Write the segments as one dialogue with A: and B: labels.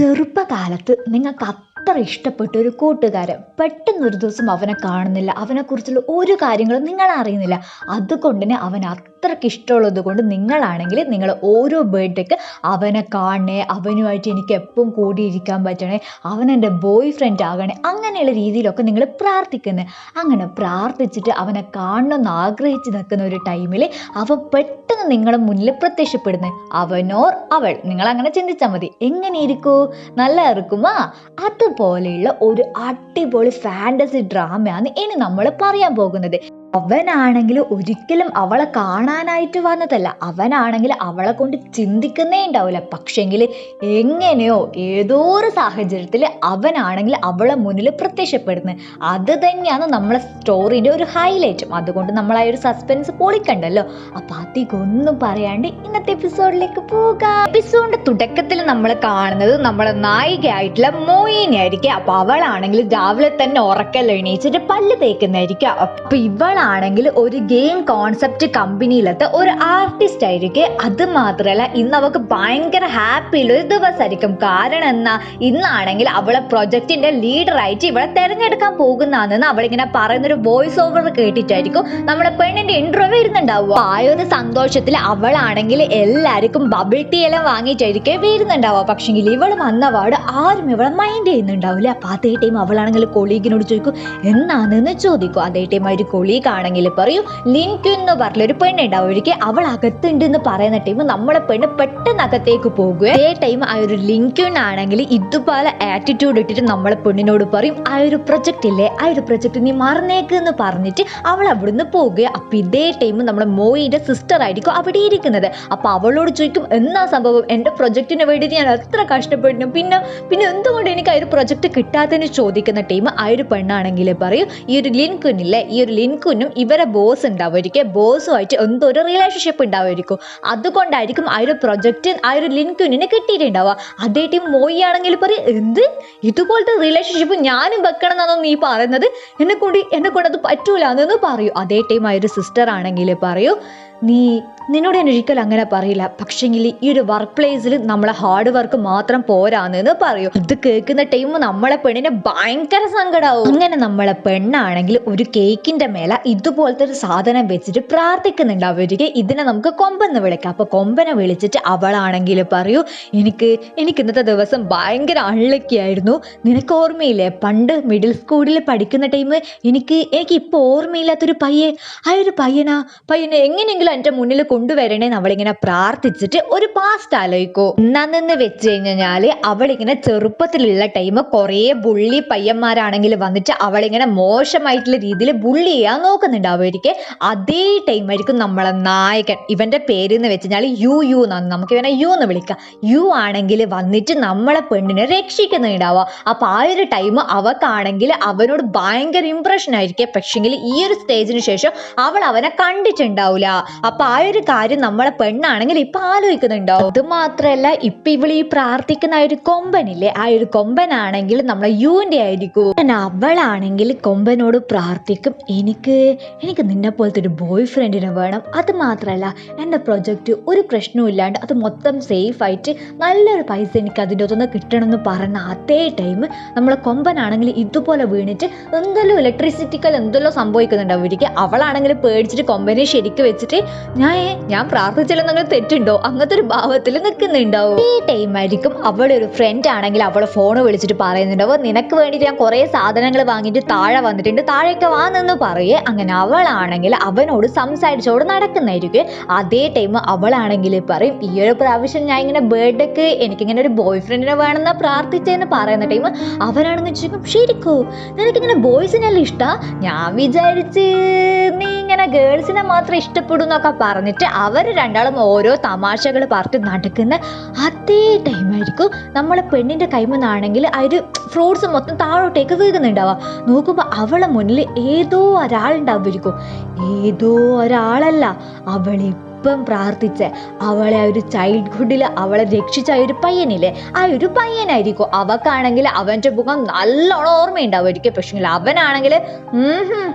A: ചെറുപ്പകാലത്ത് നിങ്ങൾക്ക് അത്ര ഇഷ്ടപ്പെട്ട ഒരു കൂട്ടുകാരൻ പെട്ടെന്നൊരു ദിവസം അവനെ കാണുന്നില്ല. അവനെക്കുറിച്ചുള്ള ഒരു കാര്യങ്ങളും നിങ്ങൾ അറിയുന്നില്ല അതുകൊണ്ട് അവൻ അത്രയ്ക്ക് ഇഷ്ടമുള്ളത് കൊണ്ട് നിങ്ങളാണെങ്കിൽ നിങ്ങൾ ഓരോ ബർത്ത്ഡേക്ക് അവനെ കാണണേ അവനുമായിട്ട് എനിക്ക് എപ്പം കൂടിയിരിക്കാൻ പറ്റണേ അവൻ എന്റെ ബോയ് ഫ്രണ്ട് ആകണേ അങ്ങനെയുള്ള രീതിയിലൊക്കെ നിങ്ങൾ പ്രാർത്ഥിക്കുന്നത് അങ്ങനെ പ്രാർത്ഥിച്ചിട്ട് അവനെ കാണണമെന്ന് ആഗ്രഹിച്ച് നിൽക്കുന്ന ഒരു ടൈമിൽ അവൻ പെട്ടെന്ന് നിങ്ങളുടെ മുന്നിൽ പ്രത്യക്ഷപ്പെടുന്നത് അവനോർ അവൾ. നിങ്ങൾ അങ്ങനെ ചിന്തിച്ചാൽ മതി. എങ്ങനെ ഇരിക്കൂ നല്ല ഇറക്കുമാ അതുപോലെയുള്ള ഒരു അടിപൊളി ഫാന്റസി ഡ്രാമയാണ് ഇനി നമ്മൾ പറയാൻ പോകുന്നത്. അവനാണെങ്കിൽ ഒരിക്കലും അവളെ കാണാനായിട്ട് വന്നതല്ല. അവനാണെങ്കിൽ അവളെ കൊണ്ട് ചിന്തിക്കുന്നേ ഉണ്ടാവില്ല പക്ഷെങ്കിൽ എങ്ങനെയോ ഏതോ ഒരു സാഹചര്യത്തിൽ അവനാണെങ്കിൽ അവളെ മുന്നിൽ പ്രത്യക്ഷപ്പെടുന്നത്. അത് തന്നെയാണ് നമ്മളെ സ്റ്റോറിന്റെ ഒരു ഹൈലൈറ്റും. അതുകൊണ്ട് നമ്മൾ ആ ഒരു സസ്പെൻസ് പൊളിക്കണ്ടല്ലോ. അപ്പം അധികമൊന്നും പറയാണ്ട് ഇന്നത്തെ എപ്പിസോഡിലേക്ക് പോകാം. എപ്പിസോഡിന്റെ തുടക്കത്തിൽ നമ്മൾ കാണുന്നത് നമ്മളെ നായികയായിട്ടുള്ള മോയിനെ ആയിരിക്കും അപ്പോൾ അവളാണെങ്കിൽ രാവിലെ തന്നെ ഉറക്കല്ല എണീച്ചിട്ട് പല്ല് തേക്കുന്നതായിരിക്കും. അപ്പൊ ഇവളാണെങ്കിൽ ഒരു ഗെയിം കോൺസെപ്റ്റ് കമ്പനിയിലത്തെ ഒരു ആർട്ടിസ്റ്റ് ആയിരിക്കും. അത് മാത്രമല്ല ഇന്ന് അവൾക്ക് ഭയങ്കര ഹാപ്പിയുള്ള ഒരു ദിവസമായിരിക്കും കാരണം എന്നാ ഇന്നാണെങ്കിൽ അവളെ പ്രൊജക്ടിന്റെ ലീഡറായിട്ട് ഇവളെ തെരഞ്ഞെടുക്കാൻ പോകുന്നതെന്ന് അവളിങ്ങനെ പറയുന്ന ഒരു വോയിസ് ഓവർ കേട്ടിട്ടായിരിക്കും നമ്മുടെ പെണ്ണിന്റെ ഇന്റർവ്യൂ വരുന്നുണ്ടാവുക. ആ ഒരു സന്തോഷത്തിൽ അവളാണെങ്കിൽ എല്ലാവർക്കും ബബിൾ ടീ എല്ലാം വാങ്ങിയിട്ടായിരിക്കും വരുന്നുണ്ടാവുക. പക്ഷെങ്കിൽ ഇവൾ വന്നപാട് ആരും ഇവളെ മൈൻഡ് ചെയ്യുന്നുണ്ടാവില്ല. അപ്പൊ അതേ ടൈം അവളാണെങ്കിൽ കൊളീഗിനോട് ചോദിക്കും എന്നാണെന്ന് ചോദിക്കും? അതേ ടൈം ഒരു കൊളീഗ് ആണെങ്കിൽ പറയും ലിൻക്യു എന്ന് പറഞ്ഞ ഒരു പെണ്ണുണ്ടാവും ഒരിക്കൽ അവൾ അകത്തുണ്ട് എന്ന് പറയുന്ന ടൈം നമ്മളെ പെണ്ണ് പെട്ടെന്ന് അകത്തേക്ക് പോകുക അതേ ടൈം ആ ഒരു ലിൻക്യുൻ ആണെങ്കിൽ ഇതുപോലെ ആറ്റിറ്റ്യൂഡ് ഇട്ടിട്ട് നമ്മളെ പെണ്ണിനോട് പറയും ആ ഒരു പ്രൊജക്റ്റ് ഇല്ലേ? ആ ഒരു പ്രൊജക്റ്റ് നീ മറന്നേക്ക് എന്ന് പറഞ്ഞിട്ട് അവൾ അവിടുന്ന് പോകുക അപ്പൊ ഇതേ ടൈം നമ്മളെ മോയിന്റെ സിസ്റ്റർ ആയിരിക്കും അവിടെ ഇരിക്കുന്നത്. അപ്പൊ അവളോട് ചോദിക്കും എന്നാ സംഭവം? എന്റെ പ്രൊജക്റ്റിന് വേണ്ടിയിട്ട് ഞാൻ എത്ര കഷ്ടപ്പെടുന്നു? പിന്നെ പിന്നെ എന്തുകൊണ്ട് എനിക്ക് ആ ഒരു പ്രൊജക്റ്റ് കിട്ടാത്തതിന് ചോദിക്കുന്ന ടൈം ആ ഒരു പെണ്ണാണെങ്കിൽ പറയും ഈ ഒരു ലിൻകുനില്ലേ ഈ ഒരു ലിൻകുനും ഇവരെ ബോസ് ഉണ്ടാവുമായിരിക്കും. ബോസുമായിട്ട് എന്തോ ഒരു റിലേഷൻഷിപ്പ് ഉണ്ടാവുമായിരിക്കും. അതുകൊണ്ടായിരിക്കും ആ ഒരു പ്രൊജക്റ്റ് ആ ഒരു ലിൻകുനിന് കിട്ടിയിട്ടുണ്ടാവുക. അതേ ടീം മോയി ആണെങ്കിൽ പറയും എന്ത്? ഇതുപോലത്തെ റിലേഷൻഷിപ്പ് ഞാനും വെക്കണം എന്നാണോ നീ പറയുന്നത്? എന്നെ കൊണ്ട് എന്നെ കൊണ്ട് അത് പറ്റൂല എന്ന് പറയൂ. അതേ ടൈം ആ ഒരു സിസ്റ്റർ ആണെങ്കിൽ പറയൂ നീ നിന്നോട് ഞാൻ ഒരിക്കലും അങ്ങനെ പറയില്ല. പക്ഷെങ്കിൽ ഈ ഒരു വർക്ക് പ്ലേസിൽ നമ്മളെ ഹാർഡ് വർക്ക് മാത്രം പോരാന്ന് പറയൂ. ഇത് കേൾക്കുന്ന ടൈം നമ്മളെ പെണ്ണിന് ഭയങ്കര സങ്കടമാവും അങ്ങനെ നമ്മളെ പെണ്ണാണെങ്കിൽ ഒരു കേക്കിന്റെ മേലെ ഇതുപോലത്തെ ഒരു സാധനം വെച്ചിട്ട് പ്രാർത്ഥിക്കുന്നുണ്ട്. അവർക്ക് ഇതിനെ നമുക്ക് കൊമ്പെന്ന് വിളിക്കാം. അപ്പൊ കൊമ്പനെ വിളിച്ചിട്ട് അവളാണെങ്കിൽ പറയൂ എനിക്ക് എനിക്ക് ഇന്നത്തെ ദിവസം ഭയങ്കര അള്ളക്കിയായിരുന്നു നിനക്ക് ഓർമ്മയില്ലേ? പണ്ട് മിഡിൽ സ്കൂളിൽ പഠിക്കുന്ന ടൈം എനിക്ക് എനിക്ക് ഇപ്പോൾ ഓർമ്മയില്ലാത്തൊരു പയ്യെ ആ ഒരു പയ്യനാ പയ്യനെ എങ്ങനെയെങ്കിലും എന്റെ മുന്നിൽ കൊണ്ടുവരണേന്ന് അവളിങ്ങനെ പ്രാർത്ഥിച്ചിട്ട് ഒരു പാസ്റ്റ് ആലോചിക്കൂ. നന്നെന്ന് വെച്ച് കഴിഞ്ഞാൽ അവളിങ്ങനെ ചെറുപ്പത്തിലുള്ള ടൈം കുറേ ബുള്ളി പയ്യന്മാരാണെങ്കിൽ വന്നിട്ട് അവളിങ്ങനെ മോശമായിട്ടുള്ള രീതിയിൽ ബുള്ളി ചെയ്യാൻ നോക്കുന്നുണ്ടാവുമായിരിക്കും അതേ ടൈം ആയിരിക്കും നമ്മളെ നായകൻ ഇവന്റെ പേര് എന്ന് വെച്ച് യു യു എന്നാണ്. നമുക്ക് ഇവനെ യു എന്ന് വിളിക്കാം. യു ആണെങ്കിൽ വന്നിട്ട് നമ്മളെ പെണ്ണിനെ രക്ഷിക്കുന്നുണ്ടാവുക. അപ്പൊ ആ ഒരു ടൈം അവക്കാണെങ്കിൽ അവനോട് ഭയങ്കര ഇമ്പ്രഷൻ ആയിരിക്കും. പക്ഷെങ്കിൽ ഈ ഒരു സ്റ്റേജിന് ശേഷം അവൾ അവനെ കണ്ടിട്ടുണ്ടാവില്ല അപ്പൊ ആ ഒരു കാര്യം നമ്മളെ പെണ്ണാണെങ്കിൽ ഇപ്പൊ ആലോചിക്കുന്നുണ്ടോ? അത് മാത്രല്ല ഇപ്പൊ ഇവൾ ഈ പ്രാർത്ഥിക്കുന്ന ആ ഒരു കൊമ്പനില്ലേ? ആ ഒരു കൊമ്പനാണെങ്കിൽ നമ്മളെ യുവിന്റെ ആയിരിക്കും. അവളാണെങ്കിൽ കൊമ്പനോട് പ്രാർത്ഥിക്കും എനിക്ക് എനിക്ക് നിന്നെ പോലത്തെ ഒരു ബോയ് ഫ്രണ്ടിനെ വേണം. അത് മാത്രല്ല എന്റെ പ്രൊജക്റ്റ് ഒരു പ്രശ്നവും ഇല്ലാണ്ട് അത് മൊത്തം സേഫ് ആയിട്ട് നല്ലൊരു പൈസ എനിക്ക് അതിന്റെ കിട്ടണം എന്ന് പറഞ്ഞ അതേ ടൈം നമ്മളെ കൊമ്പനാണെങ്കിൽ ഇതുപോലെ വീണിട്ട് എന്തെല്ലോ ഇലക്ട്രിസിറ്റിക്കൽ എന്തെല്ലോ സംഭവിക്കുന്നുണ്ട് അവർക്ക് അവളാണെങ്കിൽ പേടിച്ചിട്ട് കൊമ്പനെ ശരിക്ക് വെച്ചിട്ട് ഞാൻ ഞാൻ പ്രാർത്ഥിച്ചില്ലെന്നെങ്കിൽ തെറ്റുണ്ടോ? അങ്ങനത്തെ ഒരു ഭാവത്തിൽ നിൽക്കുന്നുണ്ടാവും? ഈ ടൈം ആയിരിക്കും അവളുടെ ഒരു ഫ്രണ്ട് ആണെങ്കിൽ അവളെ ഫോൺ വിളിച്ചിട്ട് പറയുന്നുണ്ടാവും? നിനക്ക് വേണ്ടിയിട്ട് ഞാൻ കുറേ സാധനങ്ങൾ വാങ്ങിയിട്ട് താഴെ വന്നിട്ടുണ്ട്. താഴേക്ക് വാ നിന്ന് പറയേ. അങ്ങനെ അവളാണെങ്കിൽ അവനോട് സംസാരിച്ചോട് നടക്കുന്നതായിരിക്കും. അതേ ടൈം അവളാണെങ്കിൽ പറയും ഈ ഒരു പ്രാവശ്യം ഞാൻ ഇങ്ങനെ ബർത്ത്ഡേക്ക് എനിക്കിങ്ങനെ ഒരു ബോയ് ഫ്രണ്ടിനെ വേണമെന്ന് പ്രാർത്ഥിച്ചെന്ന് പറയുന്ന ടൈം അവനാണെന്ന് വെച്ചിരിക്കും ശരിക്കോ? നിനക്കിങ്ങനെ ബോയ്സിനെല്ലാം ഇഷ്ടമാണ് ഞാൻ വിചാരിച്ച് നീ ഇങ്ങനെ ഗേൾസിനെ മാത്രം ഇഷ്ടപ്പെടും എന്നൊക്കെ പറഞ്ഞിട്ട് അവർ രണ്ടാളും ഓരോ തമാശകൾ പറഞ്ഞ് നടക്കുന്ന അതേ ടൈമായിരിക്കും നമ്മളെ പെണ്ണിന്റെ കൈമെന്നാണെങ്കിൽ ആ ഒരു ഫ്രൂട്ട്സ് മൊത്തം താഴോട്ടേക്ക് വീകുന്നുണ്ടാവുക നോക്കുമ്പോൾ അവളെ മുന്നിൽ ഏതോ ഒരാളുണ്ടാവുമായിരിക്കും. ഏതോ ഒരാളല്ല. അവൾ ഒപ്പം പ്രാർത്ഥിച്ച് അവളെ ആ ഒരു ചൈൽഡ്ഹുഡിൽ അവളെ രക്ഷിച്ച ആ ഒരു പയ്യനില്ലേ ആ ഒരു പയ്യനായിരിക്കും. അവക്കാണെങ്കിൽ അവന്റെ മുഖം നല്ലോണം ഓർമ്മയുണ്ടാവുമായിരിക്കും പക്ഷേ അവനാണെങ്കിൽ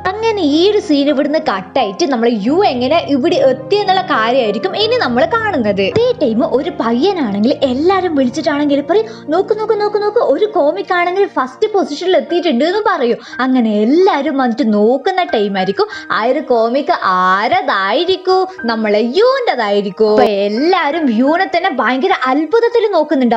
A: അങ്ങനെ ഈ ഒരു സീൻ ഇവിടുന്ന് കട്ടായിട്ട് നമ്മൾ യു എങ്ങനെ ഇവിടെ എത്തി എന്നുള്ള കാര്യമായിരിക്കും ഇനി നമ്മൾ കാണുന്നത്. ഈ ടൈം ഒരു പയ്യനാണെങ്കിൽ എല്ലാവരും വിളിച്ചിട്ടാണെങ്കിൽ പറയും നോക്ക് നോക്ക് നോക്ക് നോക്ക് ഒരു കോമിക് ആണെങ്കിൽ ഫസ്റ്റ് പൊസിഷനിൽ എത്തിയിട്ടുണ്ട് എന്ന് പറയും. അങ്ങനെ എല്ലാവരും വന്നിട്ട് നോക്കുന്ന ടൈമായിരിക്കും ആ ഒരു കോമിക് ആരതായിരിക്കും? നമ്മളെ യുവിന്റെതായിരിക്കും അപ്പൊ എല്ലാരും വ്യൂവിനെ തന്നെ ഭയങ്കര അത്ഭുതത്തിൽ നോക്കുന്നുണ്ട്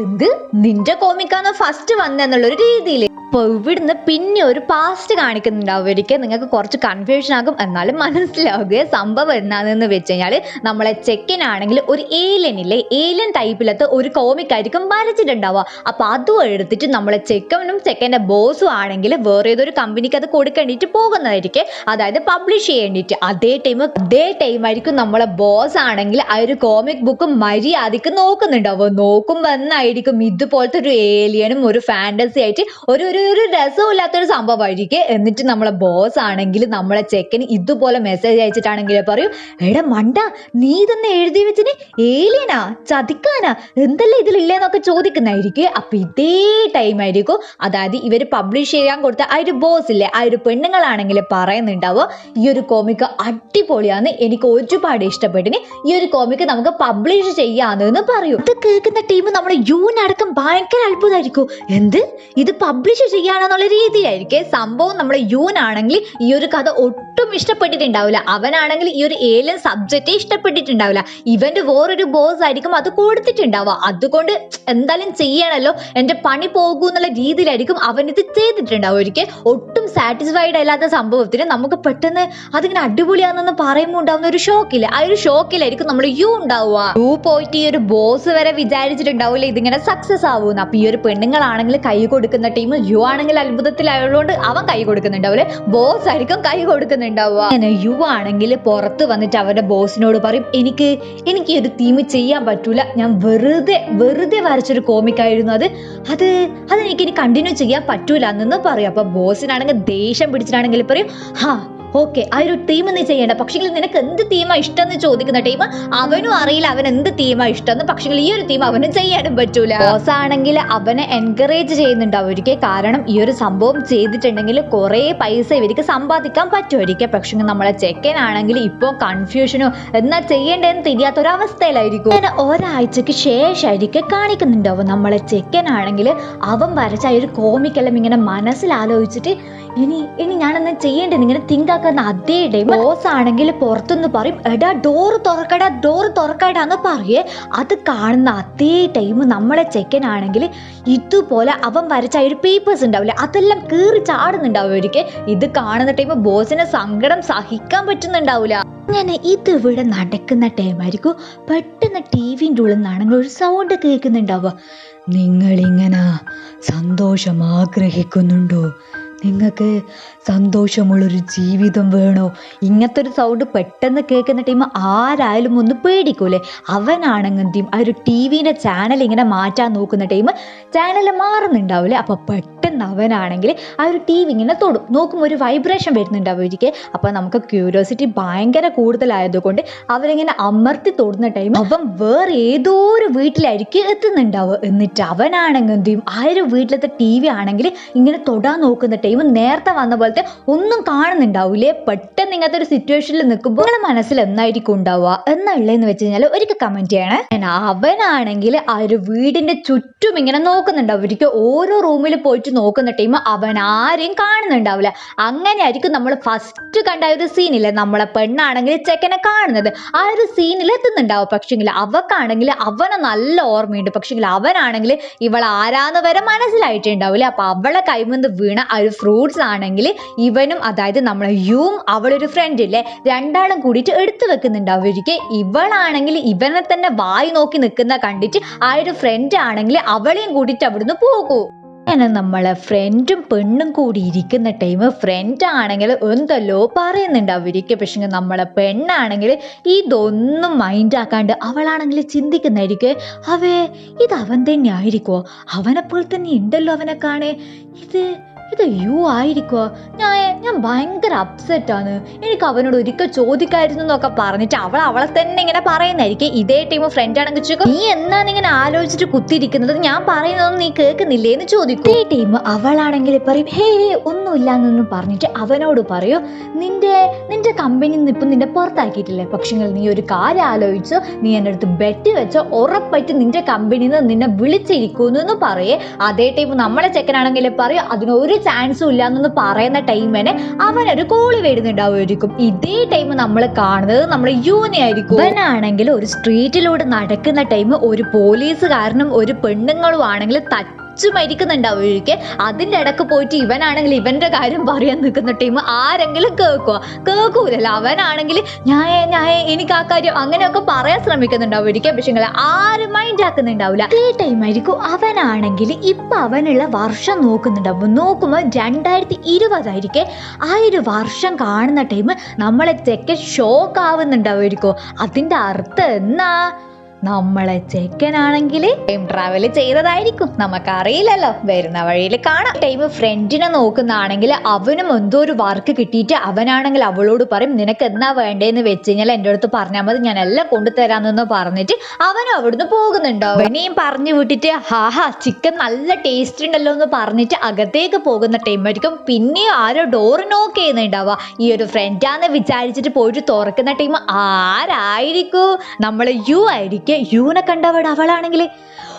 A: എന്ത്? നിന്റെ കോമിക്കാന്ന് ഫസ്റ്റ് വന്നെന്നുള്ള ഒരു രീതിയിൽ അപ്പോൾ ഇവിടുന്ന് പിന്നെ ഒരു പാസ്റ്റ് കാണിക്കുന്നുണ്ട് നിങ്ങൾക്ക് കുറച്ച് കൺഫ്യൂഷൻ ആകും. എന്നാലും മനസ്സിലാവുക സംഭവം എന്താണെന്ന് വെച്ച് കഴിഞ്ഞാൽ നമ്മളെ ചെക്കിനാണെങ്കിൽ ഒരു ഏലിയനില്ലേ ഏലിയൻ ടൈപ്പിലത്തെ ഒരു കോമിക് ആയിരിക്കും വരച്ചിട്ടുണ്ടാവുക. അപ്പോൾ അതും എടുത്തിട്ട് നമ്മളെ ചെക്കനും ചെക്കന്റെ ബോസും ആണെങ്കിൽ വേറെ ഏതൊരു കമ്പനിക്ക് അത് കൊടുക്കേണ്ടിട്ട് പോകുന്നതായിരിക്കും. അതായത് പബ്ലിഷ് ചെയ്യേണ്ടിട്ട് അതേ ടൈം അതേ ടൈം ആയിരിക്കും നമ്മളെ ബോസ് ആണെങ്കിൽ ആ ഒരു കോമിക് ബുക്ക് മര്യാദയ്ക്ക് നോക്കുന്നുണ്ടാവുക നോക്കുമ്പോൾ എന്നായിരിക്കും ഇതുപോലത്തെ ഒരു ഏലിയനും ഒരു ഫാന്റസി ആയിട്ട് ഒരു ഒരു ഒരു രസമില്ലാത്തൊരു സംഭവമായിരിക്കും എന്നിട്ട് നമ്മളെ ബോസ് ആണെങ്കിൽ നമ്മളെ ചെക്കന് ഇതുപോലെ മെസ്സേജ് അയച്ചിട്ടാണെങ്കിൽ പറയും എടാ മണ്ട നീ തന്നെ എഴുതി വെച്ചിന്? ഏലിയനാ ചതിക്കാനാ? എന്തല്ലേ ഇതിലില്ലേന്നൊക്കെ ചോദിക്കുന്നതായിരിക്കും. അപ്പൊ ഇതേ ടൈം ആയിരിക്കും. അതായത് ഇവർ പബ്ലിഷ് ചെയ്യാൻ കൊടുത്ത ആ ഒരു ബോസ് ഇല്ലേ ആ ഒരു പെണ്ണുങ്ങളാണെങ്കിൽ പറയുന്നുണ്ടാവുക ഈ ഒരു കോമിക്ക് അടിപൊളിയാണ് എനിക്ക് ഒരുപാട് ഇഷ്ടപ്പെട്ടിന് ഈ ഒരു കോമിക് നമുക്ക് പബ്ലിഷ് ചെയ്യാന്ന് പറയൂ. ഇത് കേൾക്കുന്ന ടീം നമ്മുടെ യൂനടക്കം ഭയങ്കര അത്ഭുതമായിരിക്കും. എന്ത്? ഇത് പബ്ലിഷ് ചെയ്യാനെന്നുള്ള രീതിയിലായിരിക്കും സംഭവം നമ്മുടെ യൂനാണെങ്കിൽ ഈ ഒരു കഥ ഒട്ടും ഇഷ്ടപ്പെട്ടിട്ടുണ്ടാവില്ല. അവനാണെങ്കിൽ ഈ ഒരു ഏലിയൻ സബ്ജക്റ്റ് ഇഷ്ടപ്പെട്ടിട്ടുണ്ടാവില്ല. ഇവന്റെ വേറൊരു ബോസ് ആയിരിക്കും അത് കൊടുത്തിട്ടുണ്ടാവുക. അതുകൊണ്ട് എന്തായാലും ചെയ്യണമല്ലോ എന്റെ പണി പോകൂ എന്നുള്ള രീതിയിലായിരിക്കും അവൻ ഇത് ചെയ്തിട്ടുണ്ടാവും ഒരിക്കൽ ഒട്ടും സാറ്റിസ്ഫൈഡ് അല്ലാത്ത സംഭവത്തിന് നമുക്ക് പെട്ടെന്ന് അതിങ്ങനെ അടിപൊളിയാണെന്ന് പറയുമ്പോൾ ഉണ്ടാവുന്ന ഒരു ഷോക്കില്ല? ആ ഒരു ഷോക്കിലായിരിക്കും നമ്മൾ യു ഉണ്ടാവുക. യു പോയിട്ട് ഈ ഒരു ബോസ് വരെ വിചാരിച്ചിട്ടുണ്ടാവില്ല ഇതിങ്ങനെ സക്സസ് ആവുമെന്ന്. അപ്പൊ ഈ ഒരു പെണ്ണുങ്ങളാണെങ്കിൽ കൈ കൊടുക്കുന്ന ടീം യു ആണെങ്കിൽ അത്ഭുതത്തിലായതുകൊണ്ട് അവൻ കൈ കൊടുക്കുന്നുണ്ടാവില്ലേ? ബോസ് ആയിരിക്കും കൈ കൊടുക്കുന്നുണ്ടാവുക അങ്ങനെ യു ആണെങ്കിൽ പുറത്ത് വന്നിട്ട് അവരുടെ ബോസിനോട് പറയും എനിക്ക് എനിക്ക് ഒരു തീം ചെയ്യാൻ പറ്റൂല. ഞാൻ വെറുതെ വെറുതെ വരച്ചൊരു കോമിക് ആയിരുന്നു അത്. അത് അതെനിക്ക് ഇനി കണ്ടിന്യൂ ചെയ്യാൻ പറ്റൂല എന്നൊന്നും പറയും. അപ്പൊ ബോസിനാണെങ്കിൽ ദേഷ്യം പിടിച്ചിട്ടാണെങ്കിൽ പറയും ഹാ ഓക്കെ ആ ഒരു തീം നീ ചെയ്യേണ്ട. പക്ഷേ നിനക്ക് എന്ത് തീമാ ഇഷ്ടം എന്ന് ചോദിക്കുന്ന ടീം അവനും അറിയില്ല അവൻ എന്ത് തീമാ ഇഷ്ടം എന്ന് പക്ഷേ ഈ ഒരു തീം അവനും ചെയ്യാനും പറ്റൂല. ബോസ് ആണെങ്കിൽ അവനെ എൻകറേജ് ചെയ്യുന്നുണ്ട് അവർക്ക്. കാരണം ഈ ഒരു സംഭവം ചെയ്തിട്ടുണ്ടെങ്കിൽ കുറേ പൈസ ഇവർക്ക് സമ്പാദിക്കാൻ പറ്റുമായിരിക്കും. പക്ഷെ നമ്മളെ ചെക്കൻ ആണെങ്കിൽ ഇപ്പോൾ കൺഫ്യൂഷനോ എന്നാ ചെയ്യേണ്ടതെന്ന് തിരിയാത്ത ഒരു അവസ്ഥയിലായിരിക്കും അങ്ങനെ ഒരാഴ്ചക്ക് ശേഷമായിരിക്കും കാണിക്കുന്നുണ്ടാവും. നമ്മളെ ചെക്കൻ ആണെങ്കിൽ അവൻ വരച്ച ഒരു കോമിക്കെല്ലാം ഇങ്ങനെ മനസ്സിലാലോചിച്ചിട്ട് ഇനി ഇനി ഞാനെന്നാ ചെയ്യേണ്ടത് ഇങ്ങനെ തിങ്ക് ആക്കുന്ന അതേടെ ബോസ് ആണെങ്കിൽ പുറത്തുനിന്ന് പറയും എടാ ഡോറ് തുറക്കടാ ഡോറ് തുറക്കടാന്ന് പറയേ. അത് കാണുന്ന അതേ ടൈം നമ്മളെ ചെക്കൻ ആണെങ്കിൽ ഇതുപോലെ അവൻ വരച്ച ഒരു പേപ്പേഴ്സ് ഉണ്ടാവില്ലേ അതെല്ലാം കീറി ചാടുന്നുണ്ടാവും ഒരിക്കൽ. ഇത് കാണുന്ന ടൈം ബോസിന് സങ്കടം സഹിക്കാൻ പറ്റുന്നുണ്ടാവില്ല അങ്ങനെ ഇതിവിടെ നടക്കുന്ന ടൈമായിരിക്കും പെട്ടെന്ന് ടി വിന്റെ ഉള്ളിൽ നിന്നാണെങ്കിൽ ഒരു സൗണ്ട് കേൾക്കുന്നുണ്ടാവുക. നിങ്ങളിങ്ങനെ സന്തോഷം ആഗ്രഹിക്കുന്നുണ്ടോ? നിങ്ങൾക്ക് സന്തോഷമുള്ളൊരു ജീവിതം വേണോ? ഇങ്ങനത്തെ ഒരു സൗണ്ട് പെട്ടെന്ന് കേൾക്കുന്ന ടീം ആരായാലും ഒന്ന് പേടിക്കൂലേ? അവനാണെങ്കിൽ എന്ത് ആ ഒരു ടി വിന്റെ ചാനൽ ഇങ്ങനെ മാറ്റാൻ നോക്കുന്ന ടീം ചാനൽ മാറുന്നുണ്ടാവില്ലേ? അപ്പോൾ പെട്ടെന്ന് അവനാണെങ്കിൽ ആ ഒരു ടി വി ഇങ്ങനെ തൊടും. നോക്കുമ്പോൾ ഒരു വൈബ്രേഷൻ വരുന്നുണ്ടാവും ഇരിക്കെ അപ്പോൾ നമുക്ക് ക്യൂരിയോസിറ്റി ഭയങ്കര കൂടുതലായതുകൊണ്ട് അവരിങ്ങനെ അമർത്തി തൊടുന്ന ടൈം അവൻ വേറെ ഏതോ ഒരു വീട്ടിലായിരിക്കും എത്തുന്നുണ്ടാവുക. എന്നിട്ട് അവനാണെങ്കിൽ ആ ഒരു വീട്ടിലത്തെ ടി വി ആണെങ്കിൽ ഇങ്ങനെ തൊടാൻ നോക്കുന്ന ടൈം നേരത്തെ വന്ന പോലത്തെ ഒന്നും കാണുന്നുണ്ടാവില്ലേ പെട്ടെന്ന് ഇങ്ങനത്തെ ഒരു സിറ്റുവേഷനിൽ നിൽക്കുമ്പോൾ നിങ്ങളുടെ മനസ്സിൽ എന്തായിരിക്കും ഉണ്ടാവുക? എന്നുള്ളതെന്ന് വെച്ച് കഴിഞ്ഞാൽ ഒരിക്കൽ കമന്റ് ചെയ്യണേ. അവനാണെങ്കിൽ ആ ഒരു വീടിന്റെ ചുറ്റും ഇങ്ങനെ നോക്കുന്നുണ്ടാവും ഒരിക്കൽ ഓരോ റൂമിൽ പോയിട്ട് നോക്കുന്ന ടൈം അവൻ ആരെയും കാണുന്നുണ്ടാവില്ല. അങ്ങനെ ആയിരിക്കും നമ്മൾ ഫസ്റ്റ് കണ്ട ഒരു സീനില്ലേ നമ്മളെ പെണ്ണാണെങ്കിൽ ചെക്കനെ കാണുന്നത്. ആ ഒരു സീനിൽ എത്തുന്നുണ്ടാവും. പക്ഷെങ്കിൽ അവക്കാണെങ്കിൽ അവനെ നല്ല ഓർമ്മയുണ്ട്. പക്ഷെങ്കിൽ അവനാണെങ്കിൽ ഇവൾ ആരാന്ന് വരെ മനസ്സിലായിട്ടുണ്ടാവില്ല. അപ്പൊ അവളെ കൈമുന്ന് വീണ ആ ഒരു ഫ്രൂട്ട്സ് ആണെങ്കിൽ ഇവനും അതായത് നമ്മളെ യുവും അവളൊരു ഫ്രണ്ട് ഇല്ലേ? രണ്ടാളും കൂടിയിട്ട് എടുത്തു വെക്കുന്നുണ്ടാവും ഒരിക്കൽ ഇവളാണെങ്കിൽ ഇവനെ തന്നെ വായി നോക്കി നിൽക്കുന്ന കണ്ടിട്ട് ആ ഒരു ഫ്രണ്ട് ആണെങ്കിൽ അവളെയും കൂട്ടിയിട്ട് അവിടുന്ന് പോകൂ. അങ്ങനെ നമ്മളെ ഫ്രണ്ടും പെണ്ണും കൂടി ഇരിക്കുന്ന ടൈം ഫ്രണ്ട് ആണെങ്കിൽ എന്തല്ലോ പറയുന്നുണ്ട് അവർക്ക് പക്ഷേ നമ്മളെ പെണ്ണാണെങ്കിൽ ഇതൊന്നും മൈൻഡ് ആക്കാണ്ട് അവളാണെങ്കിൽ ചിന്തിക്കുന്നതായിരിക്കും. അവേ ഇത് അവൻ തന്നെ ആയിരിക്കുമോ അവനെപ്പോൾ തന്നെ ഉണ്ടല്ലോ അവനെ കാണേ ഇത് ഇത് യു ആയിരിക്കുമോ ഞാൻ ഞാൻ ഭയങ്കര അപ്സെറ്റ് ആണ്. എനിക്ക് അവനോട് ഒരിക്കൽ ചോദിക്കായിരുന്നു എന്നൊക്കെ പറഞ്ഞിട്ട് അവൾ അവളെ തന്നെ ഇങ്ങനെ പറയുന്നതായിരിക്കും. ഇതേ ടീം ഫ്രണ്ട് ആണെങ്കിൽ ചോദിക്കും നീ എന്നാണ് ഇങ്ങനെ ആലോചിച്ചിട്ട് കുത്തിയിരിക്കുന്നത്? ഞാൻ പറയുന്നതൊന്നും നീ കേൾക്കുന്നില്ലേ എന്ന് ചോദിക്കും. ഈ ടീം അവളാണെങ്കിൽ പറയും ഹേ ഒന്നുമില്ല എന്നൊന്നും പറഞ്ഞിട്ട് അവനോട് പറയൂ നിന്റെ നിന്റെ കമ്പനി നിന്ന് ഇപ്പം നിന്നെ പുറത്താക്കിയിട്ടില്ലേ? പക്ഷെ നീ ഒരു കാര്യം ആലോചിച്ചോ. നീ എന്റെ അടുത്ത് ബെറ്റ് വെച്ചോ. ഉറപ്പായിട്ട് നിന്റെ കമ്പനിയിൽ നിന്ന് നിന്നെ വിളിച്ചിരിക്കുന്നു എന്ന് പറയേ. അതേ ടൈം നമ്മളെ ചെക്കനാണെങ്കിൽ പറയും. അതിന് ഒരു ചാൻസും ഇല്ല എന്നൊന്ന് പറയുന്ന ടൈമിന് അവനൊരു കോൾ വരുന്നുണ്ടാവുമായിരിക്കും. ഇതേ ടൈം നമ്മൾ കാണുന്നത് നമ്മുടെ യൂനി ആയിരിക്കും. അവനാണെങ്കിൽ ഒരു സ്ട്രീറ്റിലൂടെ നടക്കുന്ന ടൈം ഒരു പോലീസുകാരനും ഒരു പെണ്ണുങ്ങളും ആണെങ്കിൽ തച്ചു മരിക്കുന്നുണ്ടാവുമായിരിക്കും അതിന്റെ ഇടയ്ക്ക് പോയിട്ട് ഇവനാണെങ്കിൽ ഇവന്റെ കാര്യം പറയാൻ നിൽക്കുന്ന ടീം ആരെങ്കിലും കേൾക്കുക കേൾക്കൂലല്ലോ. അവനാണെങ്കിൽ ഞാൻ ഞാൻ എനിക്ക് ആ കാര്യം അങ്ങനെയൊക്കെ പറയാൻ ശ്രമിക്കുന്നുണ്ടാവുമായിരിക്കും പക്ഷെ നിങ്ങൾ ആരും മൈൻഡ് ആക്കുന്നുണ്ടാവില്ല. ഈ ടൈം ആയിരിക്കും അവനാണെങ്കിൽ ഇപ്പൊ അവനുള്ള വർഷം നോക്കുന്നുണ്ടാവും. നോക്കുമ്പോൾ രണ്ടായിരത്തി ഇരുപതായിരിക്കെ ആ ഒരു വർഷം കാണുന്ന ടൈം നമ്മളെ ചെക്കൻ ഷോക്ക് ആവുന്നുണ്ടാവുമായിരിക്കും അതിന്റെ അർത്ഥം എന്നാ? നമ്മളെ ചെക്കനാണെങ്കിൽ ടൈം ട്രാവൽ ചെയ്തതായിരിക്കും. നമുക്കറിയില്ലല്ലോ. വരുന്ന വഴിയിൽ കാണാം. ടൈം ഫ്രണ്ടിനെ നോക്കുന്നതാണെങ്കിൽ അവനും എന്തോ ഒരു വർക്ക് കിട്ടിയിട്ട് അവനാണെങ്കിൽ അവളോട് പറയും നിനക്ക് എന്നാ വേണ്ടേന്ന് വെച്ച് കഴിഞ്ഞാൽ എന്റെ അടുത്ത് പറഞ്ഞാൽ മതി. ഞാൻ എല്ലാം കൊണ്ടുതരാമെന്ന് പറഞ്ഞിട്ട് അവനും അവിടുന്ന് പോകുന്നുണ്ടോ ഇനിയും പറഞ്ഞു വിട്ടിട്ട് ഹാ ഹാ ചിക്കൻ നല്ല ടേസ്റ്റ് ഉണ്ടല്ലോ എന്ന് പറഞ്ഞിട്ട് അകത്തേക്ക് പോകുന്ന ടൈം ആയിരിക്കും. പിന്നെയും ആരോ ഡോർ നോക്ക് ചെയ്യുന്നുണ്ടാവുക. ഈ ഒരു ഫ്രണ്ടാന്ന് വിചാരിച്ചിട്ട് പോയിട്ട് തുറക്കുന്ന ടൈം ആരായിരിക്കും? നമ്മൾ യു ആയിരിക്കും. യുവിനെ കണ്ടവൾ അവളാണെങ്കിൽ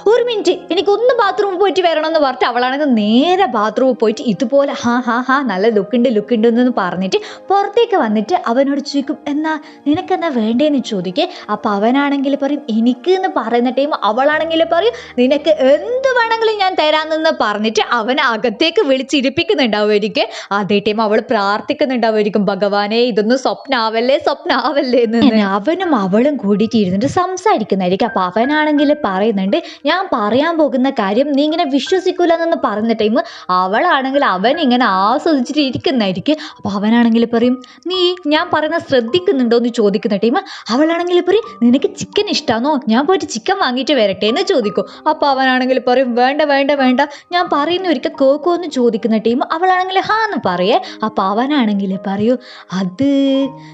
A: ഒരു മിനിറ്റ്. എനിക്കൊന്ന് ബാത്റൂമിൽ പോയിട്ട് വരണമെന്ന് പറഞ്ഞിട്ട് അവളാണെങ്കിൽ നേരെ ബാത്റൂമിൽ പോയിട്ട് ഇതുപോലെ ഹാ ഹാ ഹാ നല്ല ലുക്കുണ്ട് ലുക്കുണ്ട് എന്ന് പറഞ്ഞിട്ട് പുറത്തേക്ക് വന്നിട്ട് അവനോട് ചോദിക്കും എന്നാ നിനക്കെന്നാ വേണ്ടേന്ന് ചോദിക്കേ? അപ്പം അവനാണെങ്കിൽ പറയും എനിക്ക് എന്ന് പറയുന്ന ടൈം അവളാണെങ്കിൽ പറയും നിനക്ക് എന്ത് വേണമെങ്കിലും ഞാൻ തരാമെന്ന് പറഞ്ഞിട്ട് അവൻ അകത്തേക്ക് വിളിച്ചിരിപ്പിക്കുന്നുണ്ടാവുമായിരിക്കും. അതേ ടൈം അവൾ പ്രാർത്ഥിക്കുന്നുണ്ടാവുമായിരിക്കും ഭഗവാനെ ഇതൊന്നും സ്വപ്നാവല്ലേ സ്വപ്നാവല്ലേ? എന്ന്. അവനും അവളും കൂടിയിട്ട് ഇരുന്നിട്ട് സംസാരിക്കുന്നതായിരിക്കും. അപ്പം അവനാണെങ്കിൽ പറയുന്നുണ്ട് ഞാൻ പറയാൻ പോകുന്ന കാര്യം നീ ഇങ്ങനെ വിശ്വസിക്കൂല എന്നൊന്ന് പറയുന്ന ടൈം അവളാണെങ്കിൽ അവൻ ഇങ്ങനെ ആസ്വദിച്ചിട്ട് ഇരിക്കുന്നതായിരിക്കും. അപ്പൊ അവനാണെങ്കിൽ പറയും നീ ഞാൻ പറയുന്ന ശ്രദ്ധിക്കുന്നുണ്ടോ? എന്ന് ചോദിക്കുന്ന ടൈം അവളാണെങ്കിൽ പറയും നിനക്ക് ചിക്കൻ ഇഷ്ടമാണോ ഞാൻ പോയിട്ട് ചിക്കൻ വാങ്ങിയിട്ട് വരട്ടെ എന്ന് ചോദിക്കും. അപ്പൊ അവനാണെങ്കിൽ പറയും വേണ്ട വേണ്ട വേണ്ട. ഞാൻ പറയുന്ന ഒരിക്കൽ കോക്കോ എന്ന് ചോദിക്കുന്ന ടീം അവളാണെങ്കിൽ ഹാ എന്ന് പറയേ. അപ്പൊ അവനാണെങ്കിൽ പറയൂ അത്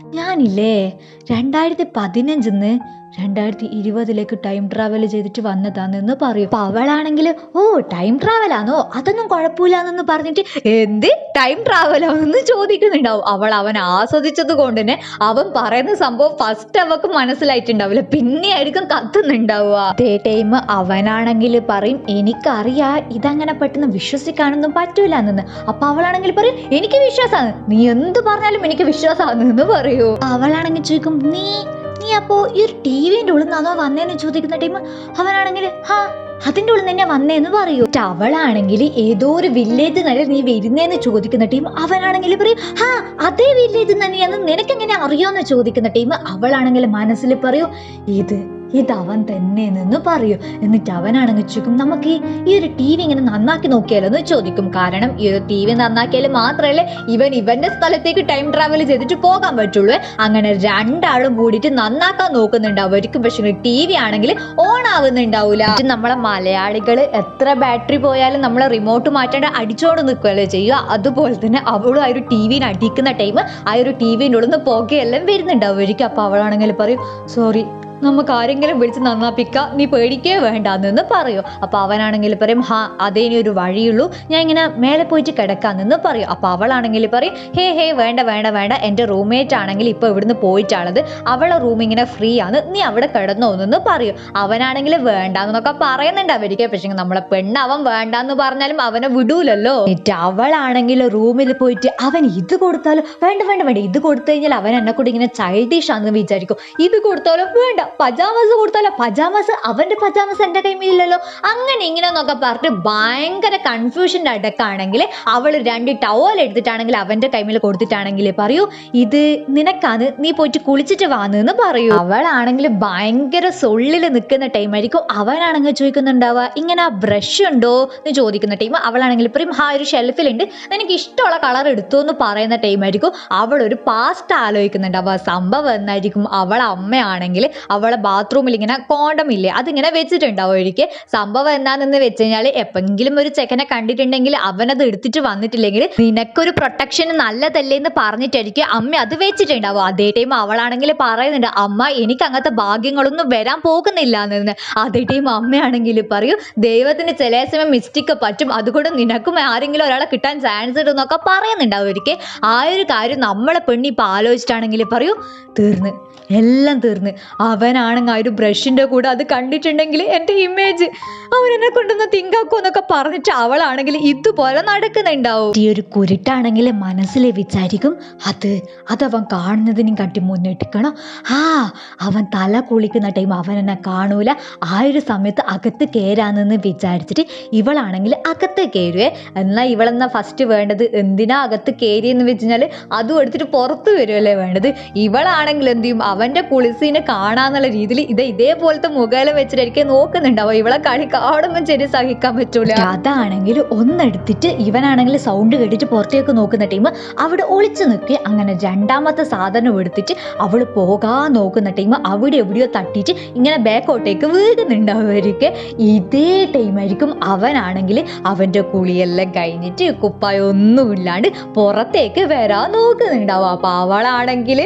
A: ഞാനില്ലേ രണ്ടായിരത്തി പതിനഞ്ചിന്ന് രണ്ടായിരത്തി ഇരുപതിലേക്ക് ടൈം ട്രാവൽ ചെയ്തിട്ട് വന്നതാണെന്ന് പറയും. അപ്പൊ അവളാണെങ്കിൽ ഓ ടൈം ട്രാവൽ ആണോ? അതൊന്നും കുഴപ്പമില്ലാന്നൊന്ന് പറഞ്ഞിട്ട് എന്ത് ടൈം ട്രാവൽ ആണെന്ന് ചോദിക്കുന്നുണ്ടാവും. അവൾ അവൻ ആസ്വദിച്ചത് കൊണ്ട് തന്നെ അവൻ പറയുന്ന സംഭവം ഫസ്റ്റ് അവക്ക് മനസ്സിലായിട്ടുണ്ടാവില്ല. പിന്നെ ആയിരിക്കും കത്തുന്നുണ്ടാവുക. അതേ ടൈം അവനാണെങ്കിൽ പറയും എനിക്കറിയാ ഇതങ്ങനെ പെട്ടെന്ന് വിശ്വസിക്കാനൊന്നും പറ്റൂല എന്ന് അപ്പൊ അവളാണെങ്കിൽ പറയും എനിക്ക് വിശ്വാസമാണ് നീ എന്ത് പറഞ്ഞാലും എനിക്ക് വിശ്വാസമാണെന്ന് പറയൂ. അവളാണെങ്കിൽ ചോദിക്കും നീ നീ അപ്പോ ഈ ഒരു ടി ഉള്ളിൽ നിന്നാണോ വന്നേന്ന് ചോദിക്കുന്ന ടീം അവനാണെങ്കിൽ ഹാ അതിന്റെ ഉള്ളിൽ തന്നെ വന്നേന്ന് പറയൂ. അവളാണെങ്കിൽ ഏതോ ഒരു വില്ലേജ് നല്ല നീ വരുന്നേന്ന് ചോദിക്കുന്ന ടീം അവനാണെങ്കിൽ പറയും ഹാ അതേ വില്ലേജ് നിനക്ക് നിനക്കെങ്ങനെ അറിയോന്ന് ചോദിക്കുന്ന ടീം അവളാണെങ്കിൽ മനസ്സിൽ പറയൂ ഇത് ഇത് അവൻ തന്നെ എന്ന് പറയൂ. എന്നിട്ട് അവനാണെങ്കിൽ ചോദിക്കും നമുക്ക് ഈ- ഒരു ടി വി ഇങ്ങനെ നന്നാക്കി നോക്കിയാലോ? എന്ന് ചോദിക്കും. കാരണം ഈ ഒരു ടി വി നന്നാക്കിയാൽ മാത്രമല്ലേ ഇവൻ ഇവന്റെ സ്ഥലത്തേക്ക് ടൈം ട്രാവൽ ചെയ്തിട്ട് പോകാൻ പറ്റുള്ളൂ. അങ്ങനെ രണ്ടാളും കൂടിയിട്ട് നന്നാക്കാൻ നോക്കുന്നുണ്ട്. അവർക്ക് പക്ഷേ ടി വി ആണെങ്കിൽ ഓൺ ആവുന്നുണ്ടാവില്ല നമ്മളെ മലയാളികൾ എത്ര ബാറ്ററി പോയാലും നമ്മളെ റിമോട്ട് മാറ്റാണ്ട് അടിച്ചോണ്ട് നിൽക്കുകയല്ലേ ചെയ്യുക. അതുപോലെ തന്നെ അവളും ആ ഒരു ടി വിന് അടിക്കുന്ന ടൈം ആ ഒരു ടി വിന്റെ ഉള്ളിൽ നിന്ന് പുകയെല്ലാം അവർക്ക് അപ്പോൾ അവളാണെങ്കിൽ പറയും സോറി നമുക്ക് ആരെങ്കിലും വിളിച്ച് നന്നാപ്പിക്ക നീ പേടിക്കേ വേണ്ട എന്ന് പറയൂ. അപ്പൊ അവനാണെങ്കിൽ പറയും ഹാ അതേ ഇനി ഒരു വഴിയുള്ളൂ. ഞാൻ ഇങ്ങനെ മേലെ പോയിട്ട് കിടക്കാന്ന് പറയും. അപ്പൊ അവളാണെങ്കിൽ പറയും ഹേ ഹേ വേണ്ട വേണ്ട വേണ്ട. എന്റെ റൂംമേറ്റ് ആണെങ്കിൽ ഇപ്പൊ ഇവിടുന്ന് പോയിട്ടാണത്. അവളെ റൂം ഇങ്ങനെ ഫ്രീ ആണ് നീ അവിടെ കിടന്നോന്ന് പറയും. അവനാണെങ്കിൽ വേണ്ട എന്നൊക്കെ പറയുന്നുണ്ട് അവർക്ക് പക്ഷെ നമ്മളെ പെണ്ണ് അവൻ വേണ്ട എന്ന് പറഞ്ഞാലും അവനെ വിടൂലല്ലോ. എന്നിട്ട് അവളാണെങ്കിൽ റൂമിൽ പോയിട്ട് അവൻ ഇത് കൊടുത്താലും വേണ്ട വേണ്ട വേണ്ട. ഇത് കൊടുത്തു കഴിഞ്ഞാൽ അവൻ എന്നെ കൂടി ഇങ്ങനെ ചൈൽഡിഷ് ആണെന്ന് വിചാരിക്കും. ഇത് കൊടുത്താലും വേണ്ട. പജാമസ് കൊടുത്താലോ? പജാമസ് അവന്റെ പജാമസ് എന്റെ കൈമില്ലല്ലോ അങ്ങനെ ഇങ്ങനെ എന്നൊക്കെ പറഞ്ഞിട്ട് ഭയങ്കര കൺഫ്യൂഷന്റെ അടക്കാണെങ്കിൽ അവൾ രണ്ട് ടവൽ എടുത്തിട്ടാണെങ്കിൽ അവന്റെ കൈമിൽ കൊടുത്തിട്ടാണെങ്കിൽ പറയൂ ഇത് നിനക്കാണ് നീ പോയിട്ട് കുളിച്ചിട്ട് വാന്ന് പറയൂ. അവളാണെങ്കിൽ ഭയങ്കര സൊള്ളിൽ നിൽക്കുന്ന ടൈമായിരിക്കും അവനാണെങ്കിൽ ചോദിക്കുന്നുണ്ടാവുക ഇങ്ങനെ ആ ബ്രഷ് ഉണ്ടോ? എന്ന് ചോദിക്കുന്ന ടൈം അവളാണെങ്കിൽ പറയും ആ ഒരു ഷെൽഫിലുണ്ട് നിനക്ക് ഇഷ്ടമുള്ള കളർ എടുത്തു എന്ന് പറയുന്ന ടൈമായിരിക്കും അവൾ ഒരു പാസ്റ്റ് ആലോചിക്കുന്നുണ്ടാവുക. സംഭവം എന്നായിരിക്കും അവളെ അമ്മയാണെങ്കിൽ അവളെ ബാത്റൂമിൽ ഇങ്ങനെ കോണ്ടം ഇല്ലേ അതിങ്ങനെ വെച്ചിട്ടുണ്ടാവും ഒരിക്കൽ. സംഭവം എന്താണെന്ന് വെച്ച് കഴിഞ്ഞാൽ എപ്പെങ്കിലും ഒരു ചെക്കനെ കണ്ടിട്ടുണ്ടെങ്കിൽ അവനത് എടുത്തിട്ട് വന്നിട്ടില്ലെങ്കിൽ നിനക്കൊരു പ്രൊട്ടക്ഷൻ നല്ലതല്ലേ എന്ന് പറഞ്ഞിട്ടായിരിക്കും അമ്മ അത് വെച്ചിട്ടുണ്ടാവും അതേ ടൈം അവളാണെങ്കിൽ പറയുന്നുണ്ട് അമ്മ എനിക്ക് അങ്ങനത്തെ ഭാഗ്യങ്ങളൊന്നും വരാൻ പോകുന്നില്ല എന്ന്. അതേ ടൈം അമ്മയാണെങ്കിൽ പറയും ദൈവത്തിന് ചില സമയം മിസ്റ്റേക്ക് പറ്റും. അതുകൊണ്ട് നിനക്കും ആരെങ്കിലും ഒരാളെ കിട്ടാൻ ചാൻസ് ഉണ്ടെന്നൊക്കെ പറയുന്നുണ്ടാവും ഒരിക്കൽ. ആ ഒരു കാര്യം നമ്മളെ പെണ്ണി ഇപ്പം ആലോചിച്ചിട്ടാണെങ്കിൽ പറയൂ തീർന്ന്. എല്ലാം തീർന്ന്. അവനാണെങ്കിൽ ആ ഒരു ബ്രഷിന്റെ കൂടെ അത് കണ്ടിട്ടുണ്ടെങ്കിൽ എന്റെ ഇമേജ് അവനെന്നെ കൊണ്ടൊന്ന് തിങ്കാക്കോ എന്നൊക്കെ പറഞ്ഞിട്ട് അവളാണെങ്കിൽ ഇതുപോലെ നടക്കുന്നുണ്ടാവും. ഈ ഒരു കുരുട്ടാണെങ്കിൽ മനസ്സിൽ വിചാരിക്കും അത് അതവൻ കാണുന്നതിനും കട്ടി മുന്നിട്ടിക്കണം ആ അവൻ തല കുളിക്കുന്ന ടൈം അവൻ എന്നെ കാണൂല. ആ ഒരു സമയത്ത് അകത്ത് കയറാന്നെന്ന് വിചാരിച്ചിട്ട് ഇവളാണെങ്കിൽ അകത്ത് കയറുവേ എന്നാൽ ഇവളെന്നാ ഫസ്റ്റ് വേണ്ടത്? എന്തിനാ അകത്ത് കയറിയെന്ന് വെച്ച് കഴിഞ്ഞാൽ അതും എടുത്തിട്ട് പുറത്ത് വരുമല്ലേ വേണ്ടത്? ഇവളാണെങ്കിൽ എന്ത് ചെയ്യും? അവന്റെ കുളിസീനെ കാണാന്നുള്ള രീതിയിൽ ഇത് ഇതേപോലത്തെ മുഖേല വെച്ചിട്ടായിരിക്കും നോക്കുന്നുണ്ടാവും. ഇവളെ കളി കാണുമ്പോൾ ശരി സഹിക്കാൻ പറ്റൂല. അതാണെങ്കിൽ ഒന്നെടുത്തിട്ട് ഇവനാണെങ്കിൽ സൗണ്ട് കേട്ടിട്ട് പുറത്തേക്ക് നോക്കുന്ന ടീം അവിടെ ഒളിച്ചു നിൽക്കുക അങ്ങനെ രണ്ടാമത്തെ സാധനം എടുത്തിട്ട് അവൾ പോകാൻ നോക്കുന്ന ടീം അവിടെ എവിടെയോ തട്ടിയിട്ട് ഇങ്ങനെ ബാക്കോട്ടേക്ക് വീകുന്നുണ്ടാവുമായിരിക്കും ഇതേ ടൈമായിരിക്കും അവനാണെങ്കിൽ അവന്റെ കുളിയെല്ലാം കഴിഞ്ഞിട്ട് കുപ്പായൊന്നുമില്ലാണ്ട് പുറത്തേക്ക് വരാൻ നോക്കുന്നുണ്ടാവും. അപ്പോൾ അവളാണെങ്കിൽ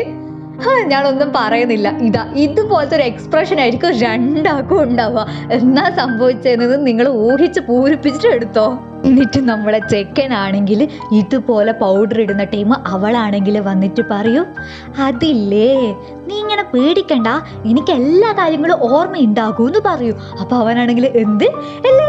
A: ഞാനൊന്നും പറയുന്നില്ല. ഇതാ ഇതുപോലത്തെ ഒരു എക്സ്പ്രഷൻ ആയിരിക്കും രണ്ടാക്കും ഉണ്ടാവുക. എന്നാ സംഭവിച്ചതെന്ന് നിങ്ങൾ ഊഹിച്ച് പൂരിപ്പിച്ചിട്ട് എടുത്തോ. എന്നിട്ട് നമ്മളെ ചെക്കനാണെങ്കിൽ ഇതുപോലെ പൗഡർ ഇടുന്ന ടൈം അവളാണെങ്കിൽ വന്നിട്ട് പറയൂ അതില്ലേ നീ ഇങ്ങനെ പേടിക്കണ്ട. എനിക്ക് എല്ലാ കാര്യങ്ങളും ഓർമ്മയുണ്ടാകൂ എന്ന് പറയൂ. അപ്പൊ അവനാണെങ്കിൽ എന്ത്? ഇല്ല,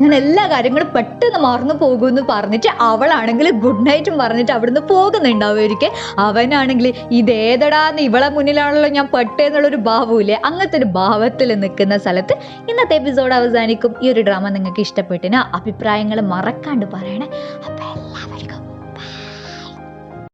A: ഞാൻ എല്ലാ കാര്യങ്ങളും പെട്ടെന്ന് മറന്നു പോകുമെന്ന് പറഞ്ഞിട്ട് അവളാണെങ്കിൽ ഗുഡ് നൈറ്റും പറഞ്ഞിട്ട് അവിടുന്ന് പോകുന്നുണ്ടാവുമായിരിക്കും. അവനാണെങ്കിൽ ഇതേതടാന്ന് ഇവളെ മുന്നിലാണല്ലോ ഞാൻ പെട്ടെന്നുള്ളൊരു ഭാവമില്ലേ അങ്ങനത്തെ ഒരു ഭാവത്തിൽ നിൽക്കുന്ന സ്ഥലത്ത് ഇന്നത്തെ എപ്പിസോഡ് അവസാനിക്കും. ഈ ഒരു ഡ്രാമ നിങ്ങൾക്ക് ഇഷ്ടപ്പെട്ടിന് അഭിപ്രായങ്ങൾ മറക്കാണ്ട് പറയണേ. അപ്പം